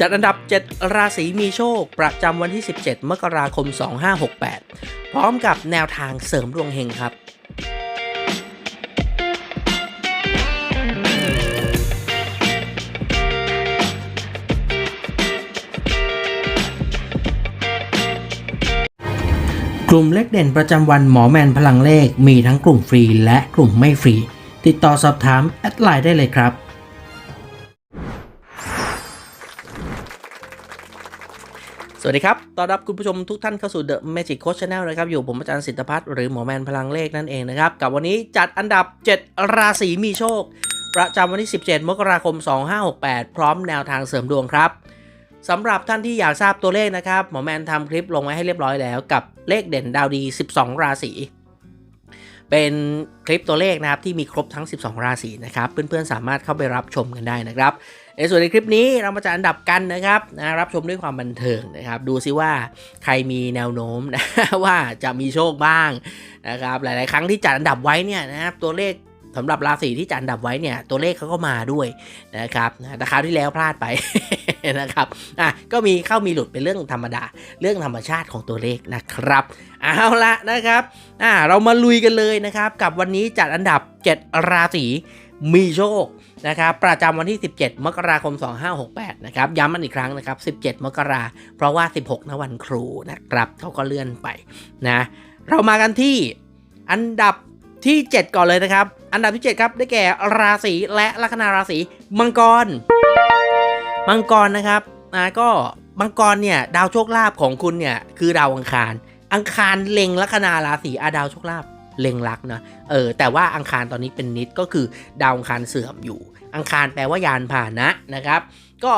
จัดอันดับ 7 ราศีมีโชค ประจำวันที่ 17 มกราคม 2568 พร้อมกับแนวทางเสริมดวงเฮงครับ กลุ่มเลขเด่นประจำวันหมอแมนพลังเลขมีทั้งกลุ่มฟรีและกลุ่มไม่ฟรี ติดต่อสอบถาม แอดไลน์ได้เลยครับ สวัสดีครับ ต้อนรับคุณผู้ชมทุกท่านเข้าสู่ The Magic Coach Channel นะครับ อยู่ผมอาจารย์สิทธพัฒน์หรือหมอแมนพลังเลขนั่นเองนะครับ กับวันนี้จัดอันดับ 7 ราศีมีโชค ประจำวันที่ 17 มกราคม 2568 พร้อมแนวทางเสริมดวงครับ สำหรับท่านที่อยากทราบตัวเลขนะครับ หมอแมนทำคลิปลงไว้ให้เรียบร้อยแล้ว กับเลขเด่นดาวดี 12 ราศี เป็นคลิปตัวเลขนะครับที่มีครบทั้ง 12 ราศีนะครับ เพื่อนๆสามารถเข้าไปรับชมกันได้นะครับ ในส่วนในคลิปนี้เรามาจะอันดับกันนะครับนะรับชมด้วยความบันเทิงนะครับ ดูซิว่าใครมีแนวโน้มนะว่าจะมีโชคบ้างนะครับหลาย ๆ ครั้งที่จัดอันดับไว้เนี่ยนะครับตัวเลขสำหรับราศีที่จัดอันดับไว้เนี่ยตัวเลขเขาก็มาด้วยนะครับแต่คราวที่แล้วพลาดไปนะครับอะก็มีเข้ามีหลุดเป็นเรื่องธรรมดา เรื่องธรรมชาติของตัวเลขนะครับเอาละนะครับอ่าเรามาลุยกันเลยนะครับ กับวันนี้จัดอันดับ 7 ราศีมีโชค นะครับประจำวันที่ 17 มกราคม 2568 นะครับย้ำมันอีกครั้งนะครับ 17 มกราเพราะว่า 16นะวันครูนะครับเขาก็เลื่อนไปนะเรามากันที่อันดับที่ 7 ก่อนเลยนะครับ อันดับที่ 7 ครับได้แก่ราศีและลัคนาราศีมังกร มังกรนะครับอ่าก็มังกรเนี่ยดาวโชคลาภของคุณเนี่ยคือดาวอังคาร อังคารเล็งลัคนาราศีอาดาวโชคลาภเล็งรักนะเออแต่ว่าอังคารตอนนี้เป็นนิดก็คือดาวอังคารเสื่อมอยู่ อังคารแปลว่ายานพาหนะนะครับ ก็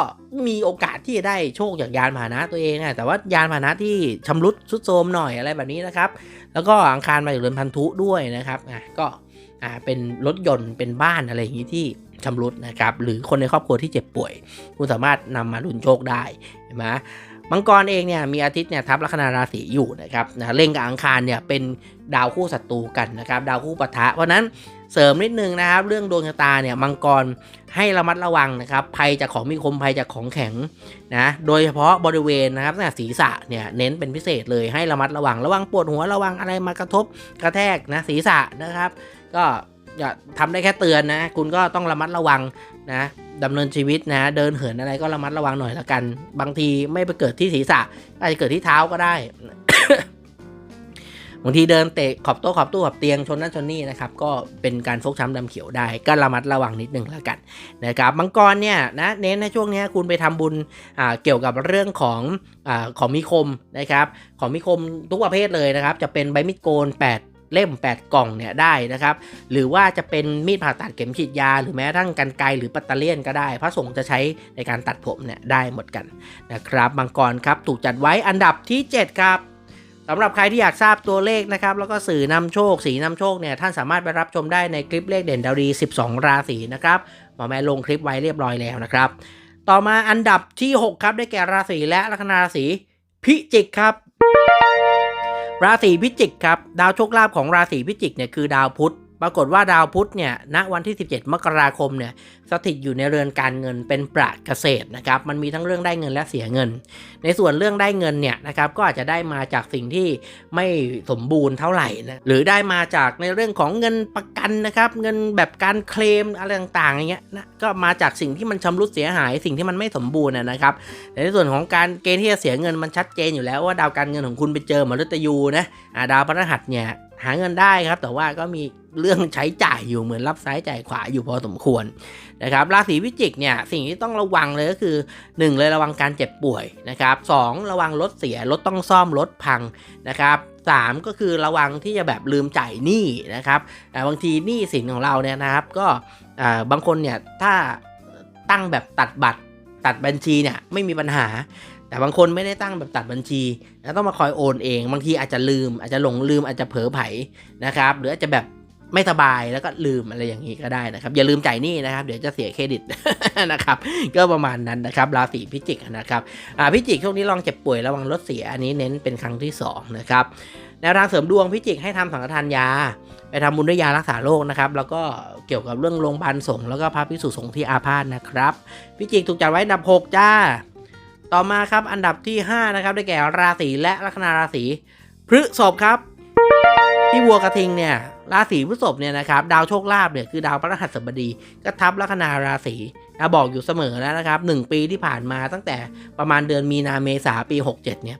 มีโอกาสที่จะได้โชคจากยานพาหนะตัวเองอะแต่ว่ายานพาหนะที่ชำรุดทรุดโทรมหน่อยอะไรแบบนี้นะครับ แล้วก็อังคารมาจากเรือนพันธุด้วยนะครับอะก็อ่าเป็นรถยนต์เป็นบ้านอะไรอย่างนี้ที่ชำรุดนะครับ หรือคนในครอบครัวที่เจ็บป่วย คุณสามารถนำมาลุ้นโชคได้เห็นไหมมังกรเองเนี่ยมีอาทิตย์เนี่ยทับลัคนาราศีอยู่นะครับนะเล็งกับอังคารเนี่ยเป็นดาวคู่ศัตรูกันนะครับ ดาวคู่ปะทะ เพราะนั้น เสริมนิดนึงนะครับ เรื่องดวงชะตาเนี่ยมังกรให้ระมัดระวังนะครับภัยจากของมีคมภัยจากของแข็งนะโดยเฉพาะบริเวณนะครับเนี่ศีรษะเนี่ยเน้นเป็นพิเศษเลยให้ระมัดระวังระวังปวดหัวระวังอะไรมากระทบกระแทกนะศีรษะนะครับ ก็อย่าทำได้แค่เตือนนะ คุณก็ต้องระมัดระวังนะดำเนินชีวิตนะ เดินเหินอะไรก็ระมัดระวังหน่อยละกัน บางทีไม่ไปเกิดที่ศีรษะอาจจะเกิดที่เท้าก็ได้ บางทีเดินเตะขอบโต๊ะขอบตู้ขอบเตียงชนนั่นชนนี่นะครับก็เป็นการฟกช้ำดำเขียวได้ก็ระมัดระวังนิดนึงแล้วกันนะครับมังกรเนี่ยนะเน้นในช่วงนี้คุณไปทำบุญเกี่ยวกับเรื่องของอของมีคมนะครับของมีคมทุกประเภทเลยนะครับ จะเป็นใบมีดโกน 8เล่ม 8 กล่องเนี่ยได้นะครับ หรือว่าจะเป็นมีดผ่าตัดเข็มฉีดยา หรือแม้กระทั่งกันไกหรือปัตเตอร์เลียนก็ได้ พระสงฆ์จะใช้ในการตัดผมเนี่ยได้หมดกันนะครับมังกรครับถูกจัดไว้อันดับที่ 7 ครับ สำหรับใครที่อยากทราบตัวเลขนะครับ แล้วก็สื่อนำโชค สีนำโชคเนี่ยท่านสามารถไปรับชมได้ในคลิปเลขเด่นดาวดี 12 ราศีนะครับหมอแม่ลงคลิปไว้เรียบร้อยแล้วนะครับ ต่อมาอันดับที่ 6 ครับได้แก่ราศีและลัคนาราศีพิจิกครับ ราศีพิจิกครับ ดาวโชคลาภของราศีพิจิกเนี่ยคือดาวพุธ ปรากฏว่าดาวพุธเนี่ยณวันที่ 17 มกราคมเนี่ยสถิตอยู่ในเรือนการเงินเป็นปราดเกษตรนะครับมันมีทั้งเรื่องได้เงินและเสียเงิน ในส่วนเรื่องได้เงินเนี่ยนะครับก็อาจจะได้มาจากสิ่งที่ไม่สมบูรณ์เท่าไหร่นะหรือได้มาจากในเรื่องของเงินประกันนะครับเงินแบบการเคลมอะไรต่างๆอย่างเงี้ยนะก็มาจากสิ่งที่มันชำรุดเสียหาย สิ่งที่มันไม่สมบูรณ์นะนะครับแต่ในส่วนของการเกณฑ์ที่จะเสียเงินมันชัดเจนอยู่แล้วว่าดาวการเงินของคุณไปเจอมฤตยูนะดาวพฤหัสเนี่ยหาเงินได้ครับแต่ว่าก็มี เรื่องใช้จ่ายอยู่เหมือนรับซ้ายจ่ายขวาอยู่พอสมควรนะครับราศีพิจิกเนี่ยสิ่งที่ต้องระวังเลยก็คือ 1 เลยระวังการเจ็บป่วยนะครับสระวังรถเสียรถต้องซ่อมรถพังนะครับสามก็คือระวังที่จะแบบลืมจ่ายหนี้นะครับอ่บางทีหนี้สินของเราเนี่ยนะครับ ก็บางคนเนี่ยถ้าตั้งแบบตัดบัตรตัดบัญชีเนี่ยไม่มีปัญหา แต่บางคนไม่ได้ตั้งแบบตัดบัญชีแล้วต้องมาคอยโอนเอง บางทีอาจจะลืม อาจจะหลงลืมอาจจะเผลอไผนะครับ หรืออาจจะแบบ ไม่สบายแล้วก็ลืมอะไรอย่างนี้ก็ได้นะครับ อย่าลืมจ่ายหนี้นะครับ เดี๋ยวจะเสียเครดิตนะครับ ก็ประมาณนั้นนะครับราศีพิจิกนะครับอ่าพิจิกช่วงนี้ลองเจ็บป่วยระวังรถเสียอันนี้เน้นเป็นครั้งที่สองนะครับแนวทางเสริมดวงพิจิกให้ทำสังฆทานยา ไปทำบุญด้วยยารักษาโรคนะครับ แล้วก็เกี่ยวกับเรื่องโรงพยาบาลสงฆ์แล้วก็พระพิสุสงฆ์ที่อาพาธนะครับ พิจิกถูกจัดไว้อันดับ6จ้า ต่อมาครับอันดับที่ 5 นะครับได้แก่ราศีและลัคนาราศีพฤษภครับที่วัวกระทิงเนี่ย ราศีพฤษภเนี่ยนะครับดาวโชคลาภเนี่ยคือดาวพฤหัสบดีก็ทับลัคนาราศีนะบอกอยู่เสมอแล้วนะครับ1ปีที่ผ่านมาตั้งแต่ประมาณเดือนมีนาเมษาปี 67 เนี่ย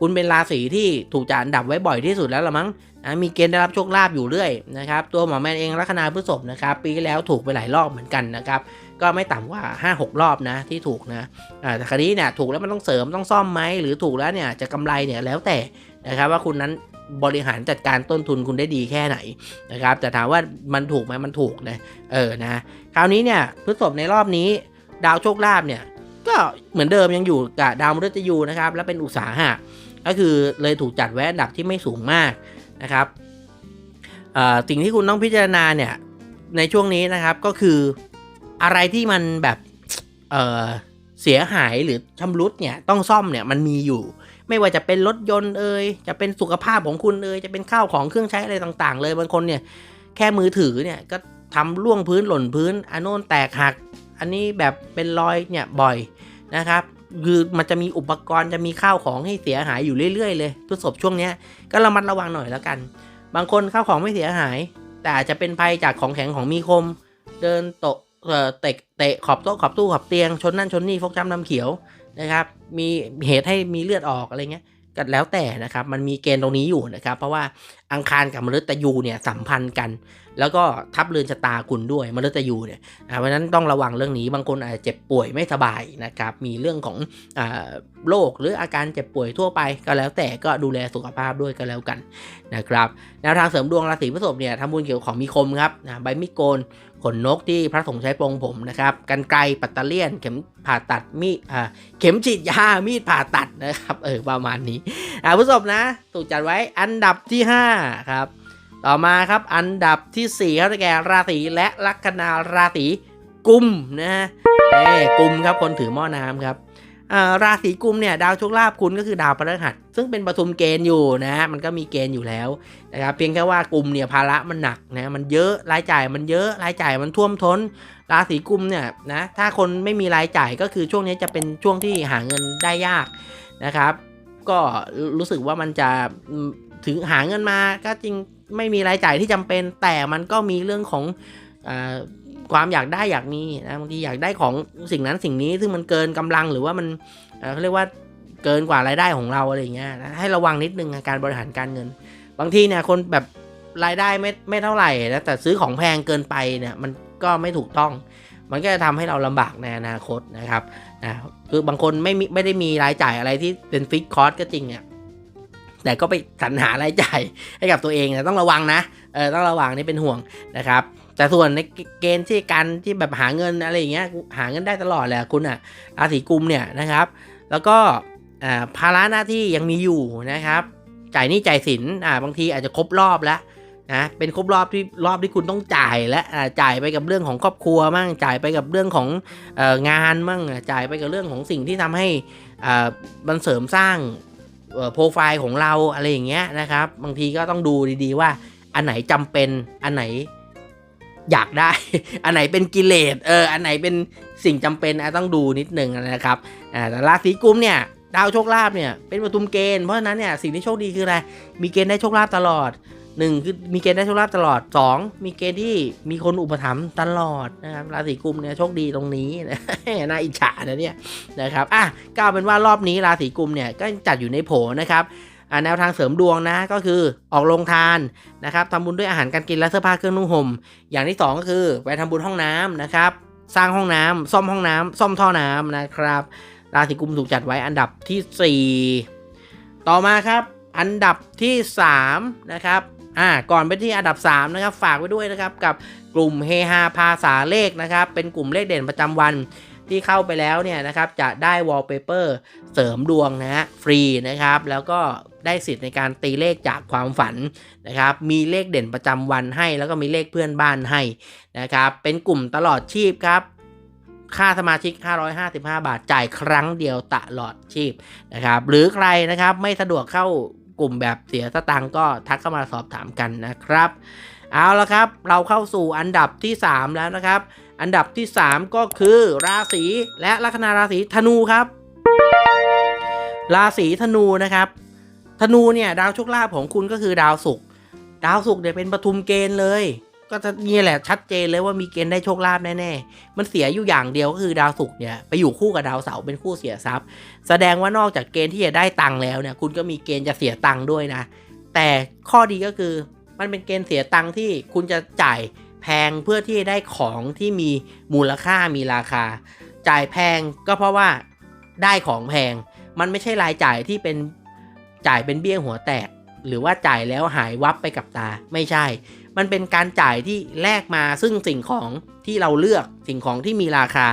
คุณเป็นราศีที่ถูกจัดอันดับไว้บ่อยที่สุดแล้วละมั้งนะมีเกณฑ์ได้รับโชคลาภอยู่เรื่อยนะครับ ตัวหมอแมนเองลัคนาพฤษภนะครับ ปีที่แล้วถูกไปหลายรอบเหมือนกันนะครับ ก็ไม่ต่ำกว่า 5-6 รอบนะที่ถูกนะแต่คราวนี้เนี่ยถูกแล้วมันต้องเสริมต้องซ่อมไหมหรือถูกแล้วเนี่ยจะกำไรเนี่ยแล้วแต่นะครับว่าคุณนั้น บริหารจัดการต้นทุนคุณได้ดีแค่ไหนนะครับแต่ถามว่ามันถูกไหมมันถูกนะเออนะคราวนี้เนี่ยพฤษภในรอบนี้ ดาวโชคลาภเนี่ยก็เหมือนเดิมยังอยู่กับดาวมฤตยูนะครับและเป็นอุตสาหะก็คือเลยถูกจัดไว้อันดับที่ไม่สูงมากนะครับสิ่งที่คุณต้องพิจารณาเนี่ยในช่วงนี้นะครับก็คืออะไรที่มันแบบเเสียหายหรือชำรุดเนี่ยต้องซ่อมเนี่ยมันมีอยู่ ไม่ว่าจะเป็นรถยนต์เอ่ยจะเป็นสุขภาพของคุณเอ่ยจะเป็นข้าวของเครื่องใช้อะไรต่างๆ เลยบางคนเนี่ยแค่มือถือเนี่ยก็ทำล่วงพื้นหล่นพื้นอันโน้นแตกหัก อันนี้แบบเป็นรอยเนี่ยบ่อยนะครับคือมันจะมีอุปกรณ์จะมีข้าวของให้เสียหายอยู่เรื่อยๆเลยพฤษภช่วงเนี้ยก็ระมัดระวังหน่อยแล้วกัน บางคนข้าวของไม่เสียหาย แต่อาจจะเป็นภัยจากของแข็งของมีคม เดินตกเออเตะเตะขอบโต๊ะขอบตู้ขอบเตียงชนนั่นชนนี่ฟกช้ำน้ำเขียว นะครับ มีเหตุให้มีเลือดออกอะไรเงี้ยก็แล้วแต่นะครับ มันมีเกณฑ์ตรงนี้อยู่นะครับ เพราะว่าอังคารกับมฤตยูเนี่ยสัมพันธ์กัน แล้วก็ทับเรือนชะตาคุณด้วยมฤตยูเนี่ยอ่เพราะฉะนั้นต้องระวังเรื่องนี้บางคนอาจจะเจ็บป่วยไม่สบายนะครับ มีเรื่องของอโรคหรืออาการเจ็บป่วยทั่วไปก็แล้วแต่ก็ดูแลสุขภาพด้วยก็แล้วกันนะครับแนวทางเสริมดวงราศีพฤษภเนี่ยทำบุญเกี่ยวกับของมีคมครับนะใบมีดโกนขนนกที่พระสงฆ์ใช้ปรงผมนะครับกันไกรปัตเตอร์เลียน เข็มผ่าตัดมีดเข็มฉีดยามีดผ่าตัดนะครับเออประมาณนี้อ่าพฤษภนะถูกจัดไว้อันดับที่5ครับ ต่อมาครับอันดับที่4ครับได้แก่ราศีและลัคนาราศีกุมนะฮะเอ้กุมครับคนถือหม้อน้ำครับราศีกุมเนี่ยดาวโชคลาภคุณก็คือดาวพฤหัส ซึ่งเป็นปฐุมเกณฑ์อยู่นะฮะมันก็มีเกณฑ์อยู่แล้วนะครับเพียงแค่ว่ากุมเนี่ยภาระมันหนักนะมันเยอะรายจ่ายมันเยอะรายจ่ายมันท่วมท้น ราศีกุมเนี่ยนะถ้าคนไม่มีรายจ่ายก็คือช่วงนี้จะเป็นช่วงที่หาเงินได้ยากนะครับ ก็รู้สึกว่ามันจะถึงหาเงินมาก็จริง ไม่มีรายจ่ายที่จำเป็น แต่มันก็มีเรื่องของอความอยากได้อยากมีนะบางทีอยากได้ของสิ่งนั้นสิ่งนี้ซึ่งมันเกินกำลังหรือว่ามันเขาเรียกว่าเกินกว่ารายได้ของเราอะไรอย่างเงี้ยนะให้ระวังนิดนึงการบริหารการเงิน บางทีเนี่ยคนแบบรายได้ไม่ไม่เท่าไหร่นะแต่ซื้อของแพงเกินไปเนี่ยมันก็ไม่ถูกต้อง มันก็จะทำให้เราลำบากในอนาคตนะครับนะคือบางคนไม่มีไม่ได้มีรายจ่ายอะไรที่เป็นฟิกคอร์สก็จริงเนี่ย แต่ก็ไปสรรหารายจ่ายให้กับตัวเองนะต้องระวังนะเออต้องระวังนี่เป็นห่วงนะครับ แต่ส่วนในเกณฑ์ที่การที่แบบหาเงินอะไรอย่างเงี้ยหาเงินได้ตลอดแหละคุณอะราศีกุมเนี่ยนะครับ แล้วก็ภาระหน้าที่ยังมีอยู่นะครับ จ่ายนี้จ่ายสินอ่าบางทีอาจจะครบรอบแล้วนะเป็นครบรอบที่รอบที่คุณต้องจ่ายและจ่ายไปกับเรื่องของครอบครัวมั่งจ่ายไปกับเรื่องของอ่องานมั่งจ่ายไปกับเรื่องของสิ่งที่ทำให้อ่ามันเสริมสร้าง โปรไฟล์ของเราอะไรอย่างเงี้ยนะครับ บางทีก็ต้องดูดีๆว่า อันไหนจำเป็นอันไหนอยากได้ อันไหนเป็นกิเลสเอออันไหนเป็นสิ่งจำเป็นต้องดูนิดนึงนะครับแต่ราศีกุมเนี่ยดาวโชคลาภเนี่ยเป็นประตุมเกณฑ์เพราะฉะนั้นเนี่ยสิ่งที่โชคดีคืออะไรมีเกณฑ์ได้โชคลาภตลอด หนึ่งคือมีเกณฑ์ได้โชคลาภตลอดสองมีเกณฑ์ที่มีคนอุปถัมภ์ตลอดนะครับราศีกุมเนี่ยโชคดีตรงนี้นะน่าอิจฉานะเนี่ยนะครับอะก็เอาเป็นว่ารอบนี้ราศีกุมเนี่ยก็จัดอยู่ในโผนะครับแนวทางเสริมดวงนะก็คือออกโรงทานนะครับทำบุญด้วยอาหารการกินและเสื้อผ้าเครื่องนุ่งห่มอย่างที่สองก็คือไปทำบุญห้องน้ำนะครับสร้างห้องน้ำซ่อมห้องน้ำซ่อมท่อน้ำนะครับ ราศีกุมถูกจัดไว้อันดับที่ 4 ต่อมาครับ อันดับที่ 3 นะครับ อ่าก่อนไปที่อันดับ 3 นะครับ ฝากไว้ด้วยนะครับ กับกลุ่มเฮฮาภาษาเลขนะครับ เป็นกลุ่มเลขเด่นประจำวันที่เข้าไปแล้วเนี่ยนะครับจะได้วอลเปเปอร์เสริมดวงนะฮะฟรีนะครับ แล้วก็ได้สิทธิ์ในการตีเลขจากความฝันนะครับ มีเลขเด่นประจำวันให้ แล้วก็มีเลขเพื่อนบ้านให้นะครับ เป็นกลุ่มตลอดชีพครับค่าสมาชิก 555 บาท จ่ายครั้งเดียวตลอดชีพนะครับ หรือใครนะครับไม่สะดวกเข้า กลุ่มแบบเสียสตังก็ทักเข้ามาสอบถามกันนะครับ เอาละครับ เราเข้าสู่อันดับที่ 3 แล้วนะครับ อันดับที่ 3 ก็คือราศีและลัคนาราศีธนูครับ ราศีธนูนะครับ ธนูเนี่ยดาวโชคลาภของคุณก็คือดาวศุกร์ดาวศุกร์เนี่ยเป็นปทุมเกณฑ์เลย ก็จะนี่แหละชัดเจนเลยว่ามีเกณฑ์ได้โชคลาภแน่ๆ มันเสียอยู่อย่างเดียวก็คือดาวศุกร์เนี่ยไปอยู่คู่กับดาวเสาร์เป็นคู่เสียทรัพย์ แสดงว่านอกจากเกณฑ์ที่จะได้ตังค์แล้วเนี่ยคุณก็มีเกณฑ์จะเสียตังค์ด้วยนะ แต่ข้อดีก็คือมันเป็นเกณฑ์เสียตังค์ที่คุณจะจ่ายแพงเพื่อที่จะได้ของที่มีมูลค่ามีราคา จ่ายแพงก็เพราะว่าได้ของแพง มันไม่ใช่รายจ่ายที่เป็นจ่ายเป็นเบี้ยหัวแตก หรือว่าจ่ายแล้วหายวับไปกับตาไม่ใช่ มันเป็นการจ่ายที่แลกมาซึ่งสิ่งของที่เราเลือกสิ่งของที่มีราคา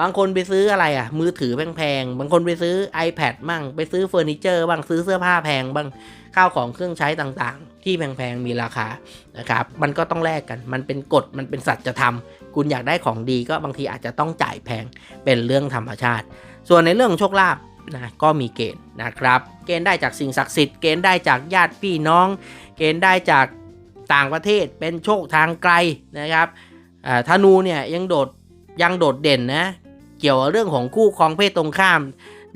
บางคนไปซื้ออะไรอะ มือถือแพงๆ บางคนไปซื้อ iPad บ้างไปซื้อเฟอร์นิเจอร์บ้างซื้อเสื้อผ้าแพงบ้างข้าวของเครื่องใช้ต่างๆ ที่แพงๆ มีราคานะครับ มันก็ต้องแลกกัน มันเป็นกฎ มันเป็นสัจธรรม คุณอยากได้ของดีก็บางทีอาจจะต้องจ่ายแพง เป็นเรื่องธรรมชาติ ส่วนในเรื่องของโชคลาภนะก็มีเกณฑ์นะครับ เกณฑ์ได้จากสิ่งศักดิ์สิทธิ์ เกณฑ์ได้จากญาติพี่น้อง เกณฑ์ได้จาก ต่างประเทศเป็นโชคทางไกลนะครับอ่าธนูเนี่ยยังโดดยังโดดเด่นนะเกี่ยวกับเรื่องของคู่ครองเพศตรงข้าม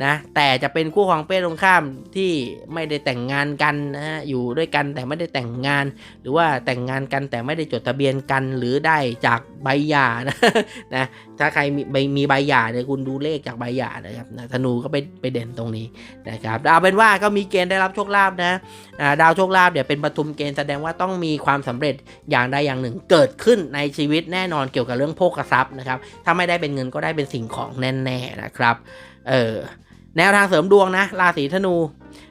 นะแต่จะเป็นคู่ครองเพศตรงข้ามที่ไม่ได้แต่งงานกันนะฮะอยู่ด้วยกันแต่ไม่ได้แต่งงาน หรือว่าแต่งงานกันแต่ไม่ได้จดทะเบียนกันหรือได้จากใบหย่านะนะถ้าใครมีใบมีใบหย่าเนี่ยคุณดูเลขจากใบหย่านะครับนะธนูก็ไปไปเด่นตรงนี้นะครับเอาเป็นว่าก็มีเกณฑ์ได้รับโชคลาภนะดาวโชคลาภเนี่ยเป็นปฐุมเกณฑ์แสดงว่าต้องมีความสำเร็จอย่างใดอย่างหนึ่งเกิดขึ้นในชีวิตแน่นอนเกี่ยวกับเรื่องโภคทรัพย์นะครับถ้าไม่ได้เป็นเงินก็ได้เป็นสิ่งของแน่ๆนะครับเออ แนวทางเสริมดวงนะ ราศีธนู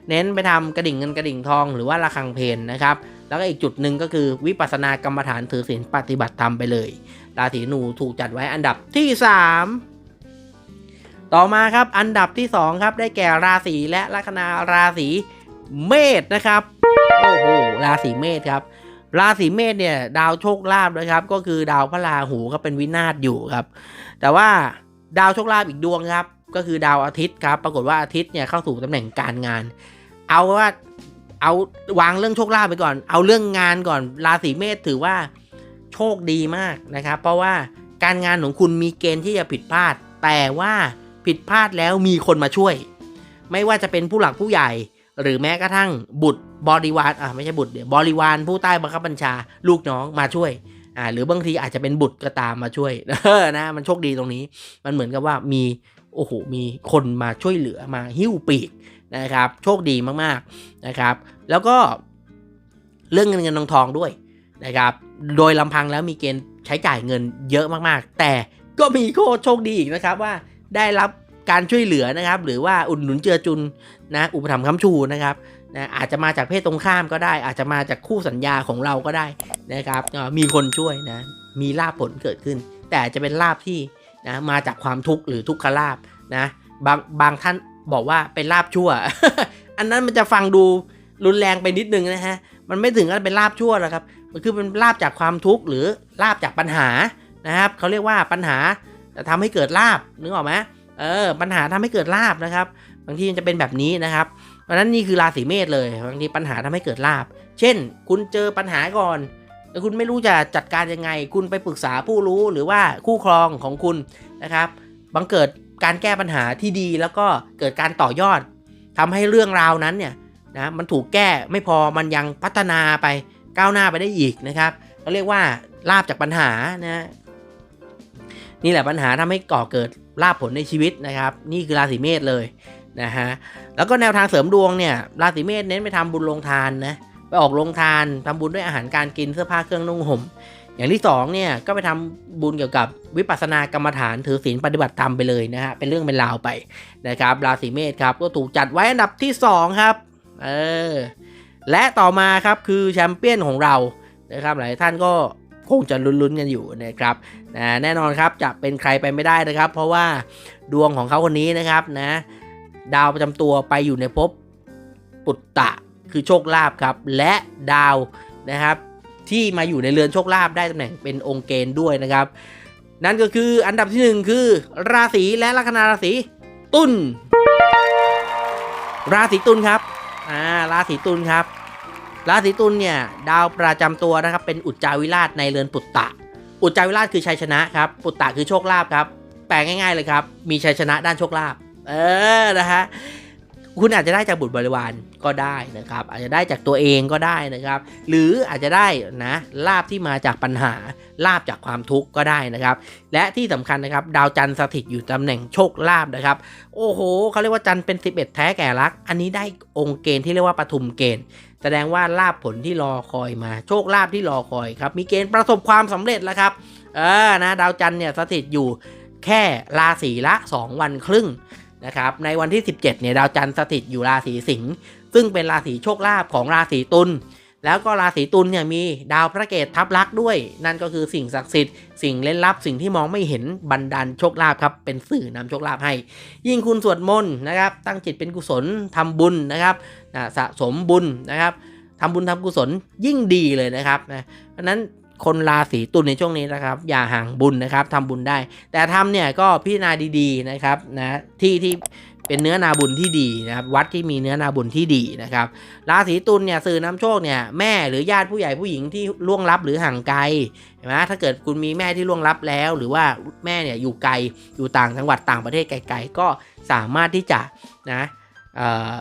เน้นไปทำกระดิ่งเงินกระดิ่งทองหรือว่าระฆังเพนนะครับ แล้วก็อีกจุดหนึ่งก็คือวิปัสสนากรรมฐานถือศีลปฏิบัติธรรมไปเลย ราศีธนูถูกจัดไว้อันดับที่ 3 ต่อมาครับอันดับที่ 2 ครับได้แก่ราศีและลัคนาราศีเมษนะครับโอ้โหราศีเมษครับราศีเมษเนี่ยดาวโชคลาภนะครับ ก็คือดาวพระราหูก็เป็นวินาศอยู่ครับ แต่ว่าดาวโชคลาภอีกดวงครับ ก็คือดาวอาทิตย์ครับ ปรากฏว่าอาทิตย์เนี่ยเข้าสู่ตำแหน่งการงาน เอาว่าเอาวางเรื่องโชคลาภไปก่อน เอาเรื่องงานก่อนราศีเมษถือว่าโชคดีมากนะครับ เพราะว่าการงานของคุณมีเกณฑ์ที่จะผิดพลาด แต่ว่าผิดพลาดแล้วมีคนมาช่วย ไม่ว่าจะเป็นผู้หลักผู้ใหญ่ หรือแม้กระทั่งบุตรบริวารอะไม่ใช่บุตรเดี๋ยวบริวารผู้ใต้บังคับบัญชาลูกน้องมาช่วยอ่าหรือบางทีอาจจะเป็นบุตรก็ตามมาช่วยนะมันโชคดีตรงนี้ มันเหมือนกับว่ามี โอ้โหมีคนมาช่วยเหลือมาหิ้วปีกนะครับ โชคดีมากๆนะครับ แล้วก็เรื่องเงินเงินทองทองด้วยนะครับ โดยลำพังแล้วมีเกณฑ์ใช้จ่ายเงินเยอะมากๆ แต่ก็มีโคโชคดีอีกนะครับว่าได้รับการช่วยเหลือนะครับ หรือว่าอุดหนุนเจือจุนนะอุปถัมภ์ค้ำชูนะครับนะอาจจะมาจากเพศตรงข้ามก็ได้ อาจจะมาจากคู่สัญญาของเราก็ได้นะครับอ่อมีคนช่วยนะมีลาภผลเกิดขึ้น แต่จจะเป็นลาภที่ นะมาจากความทุกข์หรือทุกขลาภนะบางบางท่านบอกว่าเป็นลาบชั่ว อันนั้นมันจะฟังดูรุนแรงไปนิดนึงนะฮะมันไม่ถึงกับเป็นลาบชั่วหรอกครับมันคือเป็นลาบจากความทุกข์หรือลาบจากปัญหานะครับเขาเรียกว่าปัญหาทำให้เกิดลาบนึกออกไหมเออปัญหาทำให้เกิดลาบนะครับ บางทีมันจะเป็นแบบนี้นะครับเพราะนั้นนี่คือราศีเมษเลยบางทีปัญหาทำให้เกิดลาบ เช่น คุณเจอปัญหาก่อน แล้วคุณไม่รู้จะจัดการยังไง คุณไปปรึกษาผู้รู้หรือว่าคู่ครองของคุณนะครับบังเกิดการแก้ปัญหาที่ดีแล้วก็เกิดการต่อยอดทำให้เรื่องราวนั้นเนี่ยนะมันถูกแก้ไม่พอมันยังพัฒนาไปก้าวหน้าไปได้อีกนะครับเขาเรียกว่าลาบจากปัญหานะนี่แหละปัญหาทำให้ก่อเกิดลาบผลในชีวิตนะครับ นี่คือราศีเมษเลยนะฮะแล้วก็แนวทางเสริมดวงเนี่ยราศีเมษเน้นไปทำบุญลงทานนะ ไปออกลงทานทำบุญด้วยอาหารการกินเสื้อผ้าเครื่องนุ่งห่มอย่างที่สองเนี่ยก็ไปทำบุญเกี่ยวกับวิปัสสนากรรมฐานถือศีลปฏิบัติธรรมไปเลยนะฮะเป็นเรื่องเป็นราวไปนะครับราศีเมษครับก็ถูกจัดไว้อันดับที่ 2 ครับเออและต่อมาครับคือแชมเปี้ยนของเรานะครับหลายท่านก็คงจะลุ้นๆกันอยู่นะครับนะแน่นอนครับจะเป็นใครไปไม่ได้นะครับ เพราะว่าดวงของเขาคนนี้นะครับนะดาวประจำตัวไปอยู่ในภพปุตตะ คือโชคลาภครับ และดาวนะครับที่มาอยู่ในเรือนโชคลาภได้ตำแหน่งเป็นองค์เกณฑ์ด้วยนะครับ นั่นก็คืออันดับที่หนึ่งคือ ราศีและลัคนาราศีตุลราศีตุลครับอ่าราศีตุลครับ ราศีตุลเนี่ยดาวประจำตัวนะครับเป็นอุจจาวิราชในเรือนปุตตะ อุจจาวิราชคือชัยชนะครับ ปุตตะคือโชคลาภครับ แปลง่ายๆเลยครับ มีชัยชนะด้านโชคลาภเออนะฮะ คุณอาจจะได้จากบุตรบริวารก็ได้นะครับ อาจจะได้จากตัวเองก็ได้นะครับ หรืออาจจะได้นะลาบที่มาจากปัญหาลาบจากความทุกข์ก็ได้นะครับ และที่สำคัญนะครับ ดาวจันทร์สถิตอยู่ตำแหน่งโชคลาภนะครับ โอ้โหเขาเรียกว่าจันทร์เป็น 11 แท้แก่รัก อันนี้ได้องค์เกณฑ์ที่เรียกว่าปฐุมเกณฑ์แสดงว่าลาบผลที่รอคอยมาโชคลาภที่รอคอยครับ มีเกณฑ์ประสบความสำเร็จแล้วครับเออนะดาวจันทร์เนี่ยสถิตอยู่แค่ราศีละ 2 วันครึ่ง นะครับในวันที่ 17เนี่ยดาวจันทร์สถิตอยู่ราศีสิงห์ซึ่งเป็นราศีโชคลาภของราศีตุลแล้วก็ราศีตุลเนี่ยมีดาวพระเกตทับลักษ์ด้วย นั่นก็คือสิ่งศักดิ์สิทธิ์สิ่งเล่นลับสิ่งที่มองไม่เห็นบันดาลโชคลาภครับเป็นสื่อนำโชคลาภให้ ยิ่งคุณสวดมนต์นะครับ ตั้งจิตเป็นกุศลทำบุญนะครับสะสมบุญนะครับทำบุญทำกุศลยิ่งดีเลยนะครับนะเพราะฉะนั้น คนราศีตุลในช่วงนี้นะครับ อย่าห่างบุญนะครับทำบุญได้ แต่ทำเนี่ยก็พิจารณาดีๆนะครับนะที่ที่เป็นเนื้อนาบุญที่ดีนะครับวัดที่มีเนื้อนาบุญที่ดีนะครับราศีตุลเนี่ยสื่อนำโชคเนี่ยแม่หรือญาติผู้ใหญ่ผู้หญิงที่ล่วงลับหรือห่างไกลเห็นไหมถ้าเกิดคุณมีแม่ที่ล่วงลับแล้ว หรือว่าแม่เนี่ยอยู่ไกลอยู่ต่างจังหวัดต่างประเทศไกลๆก็สามารถที่จะนะเอ่อ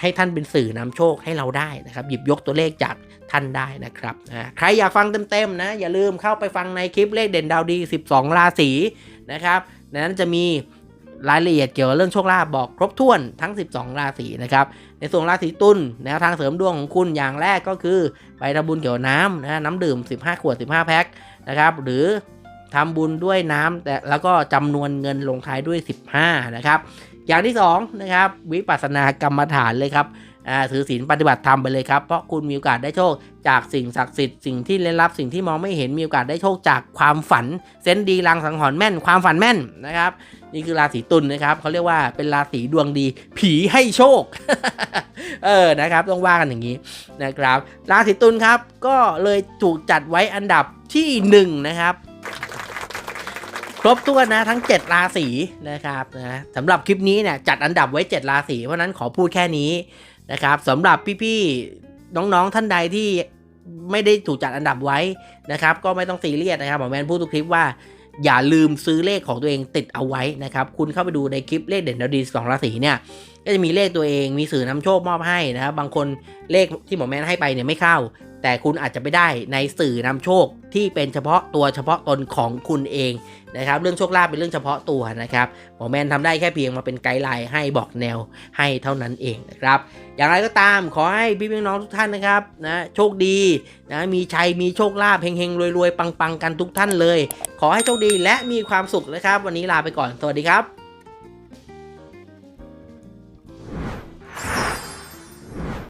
ให้ท่านเป็นสื่อนำโชคให้เราได้นะครับ หยิบยกตัวเลขจาก ท่านได้นะครับนะใครอยากฟังเต็มๆนะ อย่าลืมเข้าไปฟังในคลิปเลขเด่นดาวดี 12 ราศีนะครับนั้นจะมีรายละเอียดเกี่ยวกับเรื่องโชคลาภบอกครบถ้วนทั้ง 12 ราศีนะครับ ในส่วนราศีตุลแนวทางเสริมดวงของคุณอย่างแรกก็คือไปทำบุญเกี่ยวกับน้ำนะน้ำดื่ม 15 ขวด 15 แพ็คนะครับ หรือทำบุญด้วยน้ำแต่แล้วก็จำนวนเงินลงท้ายด้วย 15 นะครับ อย่างที่2นะครับวิปัสสนากรรมฐานเลยครับ ถือศีลปฏิบัติธรรมไปเลยครับ เพราะคุณมีโอกาสได้โชคจากสิ่งศักดิ์สิทธิ์สิ่งที่เล่นลับสิ่งที่มองไม่เห็นมีโอกาสได้โชคจากความฝัน เซนดีลางสังหรณ์แม่น ความฝันแม่นนะครับ นี่คือราศีตุลนะครับเขาเรียกว่าเป็นราศีดวงดี ผีให้โชค เออนะครับ ต้องว่ากันอย่างนี้นะครับ ราศีตุลครับ ก็เลยถูกจัดไว้อันดับที่หนึ่งนะครับครบถ้วนนะทั้ง 7 ราศีนะครับนะสำหรับคลิปนี้เนี่ยจัดอันดับไว้ 7 ราศีเพราะนั้นขอพูดแค่นี้ นะครับสำหรับพี่ๆน้องๆท่านใดที่ไม่ได้ถูกจัดอันดับไว้นะครับ ก็ไม่ต้องซีเรียสนะครับหมอแมนพูดทุกคลิปว่าอย่าลืมซื้อเลขของตัวเองติดเอาไว้นะครับ คุณเข้าไปดูในคลิปเลขเด่นดาวดีสองราศีเนี่ย ก็จะมีเลขตัวเองมีสื่อนำโชคมอบให้นะครับ บางคนเลขที่หมอแมนให้ไปเนี่ยไม่เข้า แต่คุณอาจจะไปได้ในสื่อนำโชคที่เป็นเฉพาะตัวเฉพาะตนของคุณเองนะครับเรื่องโชคลาภเป็นเรื่องเฉพาะตัวนะครับหมอแมนทำได้แค่เพียงมาเป็นไกด์ไลน์ให้บอกแนวให้เท่านั้นเองนะครับอย่างไรก็ตามขอให้พี่พี่น้องทุกท่านนะครับนะโชคดีนะมีชัยมีโชคลาภเฮงๆรวยๆปังๆกันทุกท่านเลย ขอให้โชคดีและมีความสุขนะครับ วันนี้ลาไปก่อนสวัสดีครับ